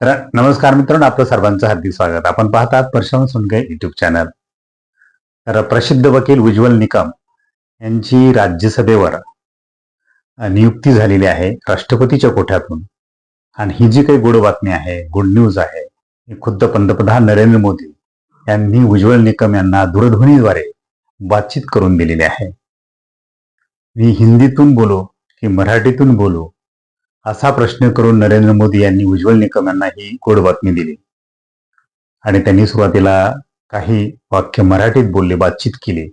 तर नमस्कार मित्रांनो आपलं सर्वांचं हार्दिक स्वागत. आपण पाहतात परशम सुनगे युट्यूब चॅनल तर प्रसिद्ध वकील उज्ज्वल निकम यांची राज्यसभेवर नियुक्ती झालेली आहे राष्ट्रपतीच्या कोठ्यातून. आणि ही जी काही गोड बातमी आहे गुड न्यूज आहे ही खुद्द पंतप्रधान नरेंद्र मोदी यांनी उज्ज्वल निकम यांना दूरध्वनीद्वारे बातचीत करून दिलेली आहे. मी हिंदीतून बोलू की मराठीतून बोलू असा प्रश्न करून नरेंद्र मोदी यांनी उज्ज्वल निकम यांना ही गोड बातमी दिली. आणि त्यांनी सुरुवातीला काही वाक्य मराठीत बोलले बातचीत केली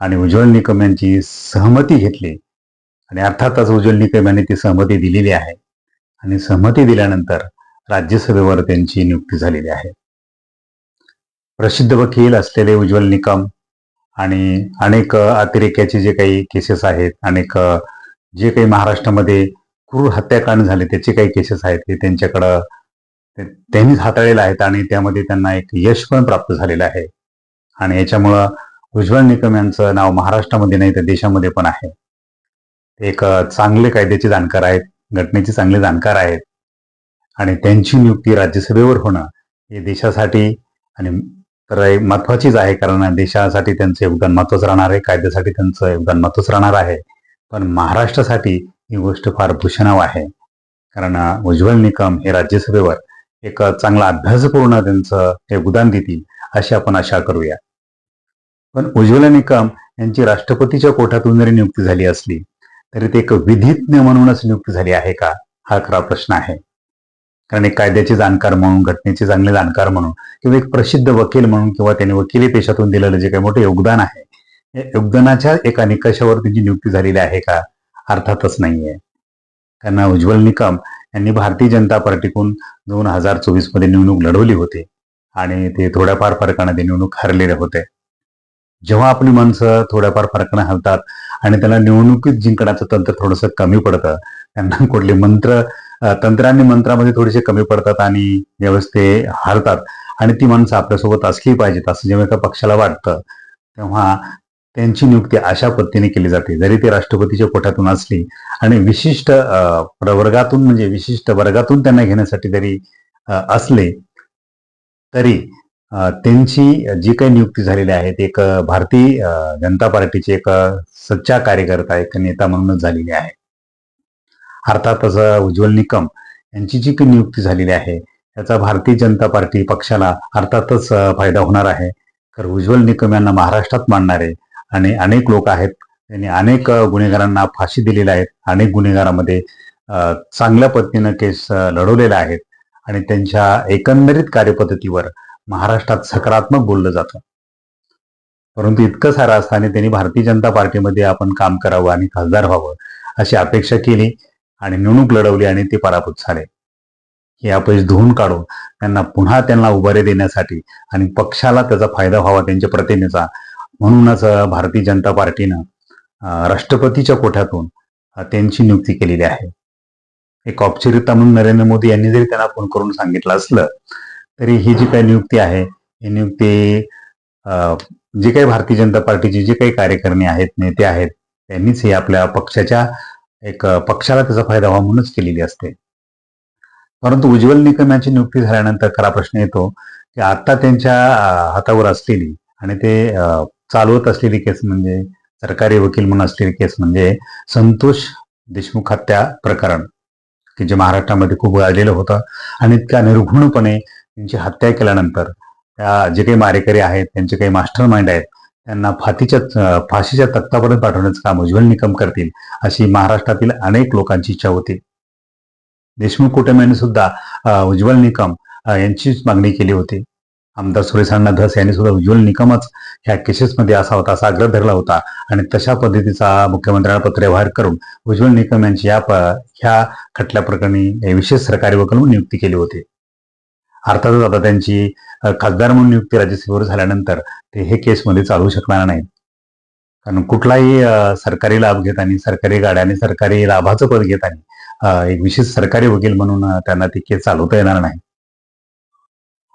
आणि उज्ज्वल निकम यांची सहमती घेतली. आणि अर्थातच उज्ज्वल निकम यांनी ती सहमती दिलेली आहे. आणि सहमती दिल्यानंतर राज्यसभेवर त्यांची नियुक्ती झालेली आहे. प्रसिद्ध वकील असलेले उज्ज्वल निकम आणि अनेक अतिरेक्याचे जे काही केसेस आहेत अनेक जे काही महाराष्ट्रामध्ये क्रूर हत्याकांड झाले. त्याचे काही केसेस आहेत. ते त्यांच्याकडं त्यांनीच हाताळलेले आहेत आणि त्यामध्ये त्यांना एक यश पण प्राप्त झालेलं आहे. आणि याच्यामुळं उज्ज्वल निकम यांचं नाव महाराष्ट्रामध्ये नाही तर देशामध्ये पण आहे. ते एक चांगले कायद्याचे जाणकार आहेत. घटनेचे चांगले जाणकार आहेत. आणि त्यांची नियुक्ती राज्यसभेवर होणं हे देशासाठी आणि तर एक महत्वाचीच आहे कारण देशासाठी त्यांचं योगदान महत्वाचं राहणार आहे. कायद्यासाठी त्यांचं योगदान महत्वाचं राहणार आहे. पण महाराष्ट्रासाठी ही गोष्ट फार भूषणाव आहे. कारण उज्ज्वल निकम हे राज्यसभेवर एक चांगला अभ्यासपूर्ण त्यांचं योगदान देतील अशी आपण आशा करूया. पण उज्ज्वल निकम यांची राष्ट्रपतीच्या कोठातून जरी नियुक्ती झाली असली तरी ते एक विधिज्ञ म्हणूनच नियुक्ती झाली आहे का? हा खरा प्रश्न आहे. कारण एक कायद्याचे जाणकार म्हणून घटनेचे चांगले जाणकार म्हणून किंवा एक प्रसिद्ध वकील म्हणून किंवा त्यांनी वकिली पेशातून दिलेलं जे काही मोठं योगदान आहे या योगदानाच्या एका निकषावर त्यांची नियुक्ती झालेली आहे का? अर्थातच नाहीये. त्यांना उज्ज्वल निकम यांनी भारतीय जनता पार्टीकडून दोन हजार चोवीसमध्ये निवडणूक लढवली होती आणि ते थोड्याफार फरकाने ते निवडणूक हरलेले होते. जेव्हा आपली माणसं थोड्याफार फरकाने हलतात आणि त्याला निवडणुकीत जिंकण्याचं तंत्र थोडंसं कमी पडतं त्यांना कुठले मंत्र अ, तंत्र आणि मंत्रामध्ये थोडेसे कमी पडतात आणि ज्यावेळेस ते हारतात आणि ती माणसं आपल्यासोबत असली पाहिजेत असं जेव्हा एका पक्षाला वाटतं तेव्हा त्यांची नियुक्ती अशा पद्धतीने केली जाते. जरी ते राष्ट्रपतीच्या कोठ्यातून असली आणि विशिष्ट प्रवर्गातून म्हणजे विशिष्ट वर्गातून त्यांना घेण्यासाठी जरी असले तरी त्यांची जी काही नियुक्ती झालेली आहे ती एक भारतीय जनता पार्टीचे एक सच्चा कार्यकर्ता एक नेता म्हणूनच झालेली आहे. अर्थातच उज्ज्वल निकम यांची जी काही नियुक्ती झालेली आहे त्याचा भारतीय जनता पार्टी पक्षाला अर्थातच फायदा होणार आहे. तर उज्ज्वल निकम यांना महाराष्ट्रात मांडणारे आणि अनेक लोक आहेत. त्यांनी अनेक गुन्हेगारांना फाशी दिलेल्या आहेत. अनेक गुन्हेगारामध्ये चांगल्या पद्धतीनं केस लढवलेल्या आहेत. आणि त्यांच्या एकंदरीत कार्यपद्धतीवर महाराष्ट्रात सकारात्मक बोललं जातं. परंतु इतकं सारं असताना त्यांनी भारतीय जनता पार्टीमध्ये आपण काम करावं आणि खासदार व्हावं अशी अपेक्षा केली आणि निवडणूक लढवली आणि ते पराभूत झाले. हे अपयश धुवून काढून त्यांना पुन्हा त्यांना उभारे देण्यासाठी आणि पक्षाला त्याचा फायदा व्हावा त्यांच्या प्रतिमेचा म्हणूनच भारतीय जनता पार्टीनं राष्ट्रपतीच्या कोठ्यातून त्यांची नियुक्ती केलेली आहे. एक औपचारिकता म्हणून नरेंद्र मोदी यांनी जरी त्यांना फोन करून सांगितलं असलं तरी ही जी काही नियुक्ती आहे ही नियुक्ती जे काही भारतीय जनता पार्टीचे जे काही कार्यकर्ते आहेत नेते आहेत त्यांनीच हे आपल्या पक्षाच्या एक पक्षाला त्याचा फायदा व्हावा म्हणूनच केलेली असते. परंतु उज्ज्वल निकम यांची नियुक्ती झाल्यानंतर खरा प्रश्न येतो की आता त्यांच्या हातावर असलेली आणि ते चालवत असलेली केस म्हणजे सरकारी वकील म्हणून असलेली केस म्हणजे संतोष देशमुख हत्या प्रकरण की जे महाराष्ट्रामध्ये खूप गाजलेलं होतं. आणि इतक्या निर्घुणपणे त्यांची हत्या केल्यानंतर त्या जे काही मारेकरी आहेत त्यांचे काही मास्टर माइंड आहेत त्यांना फातीच्या फाशीच्या तक्तापर्यंत पाठवण्याचं काम उज्ज्वल निकम करतील अशी महाराष्ट्रातील अनेक लोकांची इच्छा होती. देशमुख कुटुंबियांनी सुद्धा उज्ज्वल निकम यांचीच मागणी केली होती. आमदार सुरेश अण्णा धस यांनी सुद्धा उज्ज्वल निकमच ह्या केसेसमध्ये असा होता असा आग्रह धरला होता. आणि तशा पद्धतीचा मुख्यमंत्र्यांना पत्रव्यवहार करून उज्ज्वल निकम यांची या ह्या खटल्या प्रकरणी विशेष सरकारी वकील म्हणून नियुक्ती केली होती. अर्थातच आता त्यांची खासदार म्हणून नियुक्ती राज्यसभेवर झाल्यानंतर ते हे केसमध्ये चालवू शकणार नाहीत. कारण कुठलाही सरकारी लाभ घेताना सरकारी गाड्या आणि सरकारी लाभाचं पद घेताना एक विशेष सरकारी वकील म्हणून त्यांना ती केस चालवता येणार नाही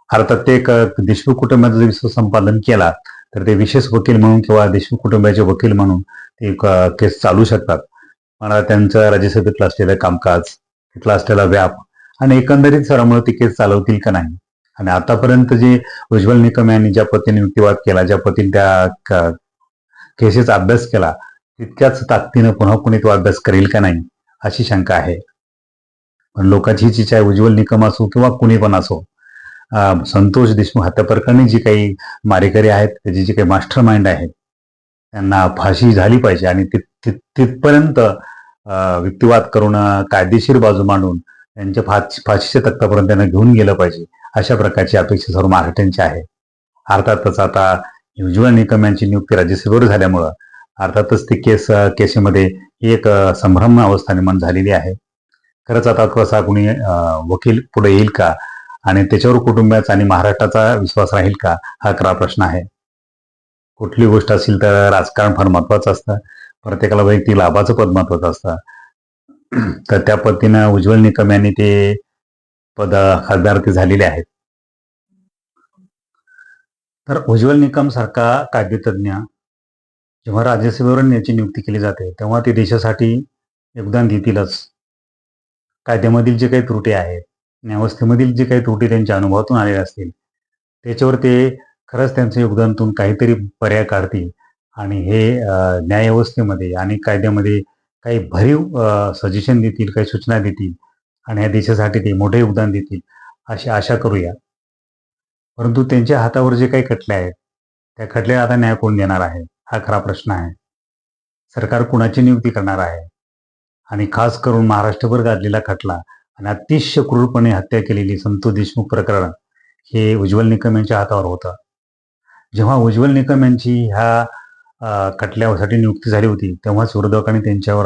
अर्थात ते एक देशमुख कुटुंबाचा जर विश्व संपादन केला तर ते विशेष वकील म्हणून किंवा देशमुख कुटुंबाचे वकील म्हणून ते केस चालू शकतात. मला त्यांचं राज्यसभेतलं असलेलं कामकाज तिथला असलेला व्याप आणि एकंदरीत सरामुळे ती केस चालवतील का नाही? आणि आतापर्यंत जे उज्ज्वल निकम यांनी ज्या पतीने युक्तिवाद केला ज्या पतीने त्या केसेचा अभ्यास केला तितक्याच ताकदीनं पुन्हा कुणी तो अभ्यास करेल का नाही अशी शंका आहे. पण लोकांची इच्छा आहे उज्ज्वल निकम असो किंवा कुणी पण असो संतोष देशमुख हत्या प्रकरणी जी काही मारेकरी आहेत त्याची जी काही मास्टर माइंड आहेत त्यांना फाशी झाली पाहिजे आणि तिथपर्यंत व्यक्तिवाद युक्तिवाद करून कायदेशीर बाजू मांडून त्यांच्या फाशी फाशीच्या तक्तापर्यंत त्यांना घेऊन गेलं पाहिजे अशा प्रकारची अपेक्षा सर्व महाराष्ट्रांची आहे. अर्थातच आता उज्ज्वल निकम यांची नियुक्ती राज्यसभेवर झाल्यामुळं अर्थातच ती केस केसेमध्ये एक संभ्रम अवस्था निर्माण झालेली आहे. खरंच आता कसा कुणी वकील पुढे येईल का? आणि त्याच्यावर कुटुंबाचा आणि महाराष्ट्राचा विश्वास राहील का? हा खरा प्रश्न आहे. कुठली गोष्ट असेल तर राजकारण फार महत्वाचं असतं. प्रत्येकाला वैयक्तिक लाभाचं पद महत्वाचं असतं. तर त्या पद्धतीनं उज्ज्वल निकम यांनी ते पद खासदारकी झालेले आहेत. तर उज्ज्वल निकम सारखा कायदेतज्ञ जेव्हा राज्यसभेवर याची नियुक्ती केली जाते तेव्हा ते देशासाठी योगदान देतीलच. कायद्यामधील जे काही त्रुटी आहेत न्यायवस्थेमधील जे काही त्रुटी त्यांच्या अनुभवातून आलेल्या असतील त्याच्यावर ते खरंच त्यांचं योगदानातून काहीतरी पर्याय काढतील. आणि हे न्यायव्यवस्थेमध्ये आणि कायद्यामध्ये काही भरीव सजेशन देतील काही सूचना देतील आणि या देशासाठी ते मोठे योगदान देतील अशी आशा करूया. परंतु त्यांच्या हातावर जे काही खटले आहेत त्या खटल्याला आता न्याय कोण देणार आहे? हा खरा प्रश्न आहे. सरकार कुणाची नियुक्ती करणार आहे? आणि खास करून महाराष्ट्रभर गाजलेला खटला आणि अतिशय क्रूरपणे हत्या केलेली संतोष देशमुख प्रकरण हे उज्ज्वल निकम यांच्या हातावर होतं. जेव्हा उज्ज्वल निकम यांची ह्या खटल्यासाठी नियुक्ती झाली होती तेव्हाच विरोधकांनी त्यांच्यावर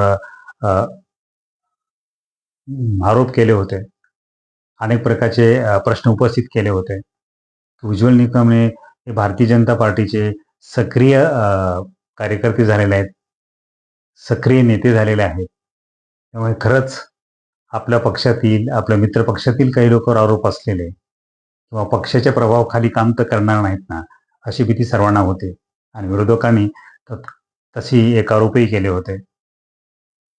आरोप केले होते. अनेक प्रकारचे प्रश्न उपस्थित केले होते. उज्ज्वल निकमने हे भारतीय जनता पार्टीचे सक्रिय कार्यकर्ते झालेले आहेत. सक्रिय नेते झालेले आहेत. त्यामुळे खरंच आपल्या पक्षातील आपल्या मित्र पक्षातील काही लोकांवर आरोप असलेले किंवा पक्षाच्या प्रभावाखाली काम तर करणार नाहीत ना अशी भीती सर्वांना होते. आणि विरोधकांनी तशी एक आरोपही केले होते.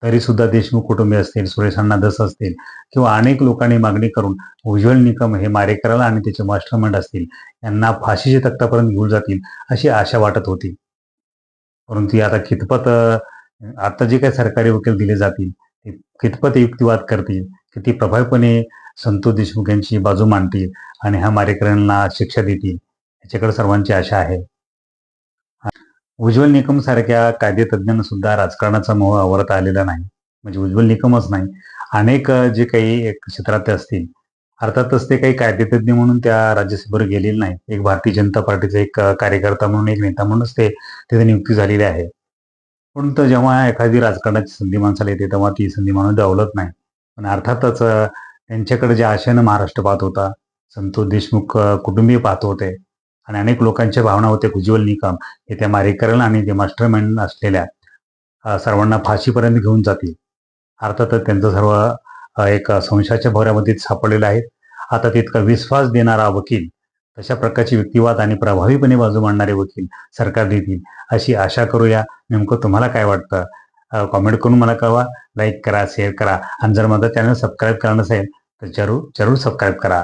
तरी सुद्धा देशमुख कुटुंबीय असतील सुरेश अण्णा दस असतील किंवा अनेक लोकांनी मागणी करून उज्ज्वल निकम हे मारेकराला आणि त्याचे मास्टरमाइंड असतील यांना फाशीच्या तक्तापर्यंत घेऊन जातील अशी आशा वाटत होती. परंतु आता कितपत आता जे काही सरकारी वकील दिले जातील ते कितपत युक्तिवाद करतील किती प्रभावीपणे संतोष देशमुख यांची बाजू मांडतील आणि ह्या मारेकऱ्यांना शिक्षा देतील याच्याकडे सर्वांची आशा आहे. उज्ज्वल निकम सारख्या कायदेतज्ञांना सुद्धा राजकारणाचा मोह आवरत आलेला नाही. म्हणजे उज्ज्वल निकमच नाही. अनेक जे काही एक क्षेत्रात असतील अर्थातच ते काही कायदेतज्ञ म्हणून त्या राज्यसभेवर गेलेले नाही एक भारतीय जनता पार्टीचा एक कार्यकर्ता म्हणून एक नेता म्हणूनच ते तिथे नियुक्ती झालेली आहे. परंतु जेव्हा एखादी राजकारणाची संधी माणसाला येते तेव्हा ती संधी माणूस डावलत नाही. पण अर्थातच त्यांच्याकडे ज्या आशेनं महाराष्ट्र पाहत होता संतोष देशमुख कुटुंबीय पाहत होते आणि अनेक लोकांच्या भावना होत्या उज्ज्वल निकम हे त्या मारेकऱ्याला आणि ते मास्टरमॅन असलेल्या सर्वांना फाशीपर्यंत घेऊन जातील. अर्थातच त्यांचं सर्व एक संशयाच्या भोवऱ्यामध्ये सापडलेलं आहे. आता तितका विश्वास देणारा वकील तशा प्रकारची युक्तिवाद आणि प्रभावीपणे बाजू मांडणारे वकील सरकार देतील अशी आशा करूया. नेमकं तुम्हाला काय वाटतं? कॉमेंट करून मला कळवा. लाईक करा शेअर करा. आणि जर माझा चॅनल सबस्क्राईब करा नसेल तर जरूर जरूर सबस्क्राईब करा.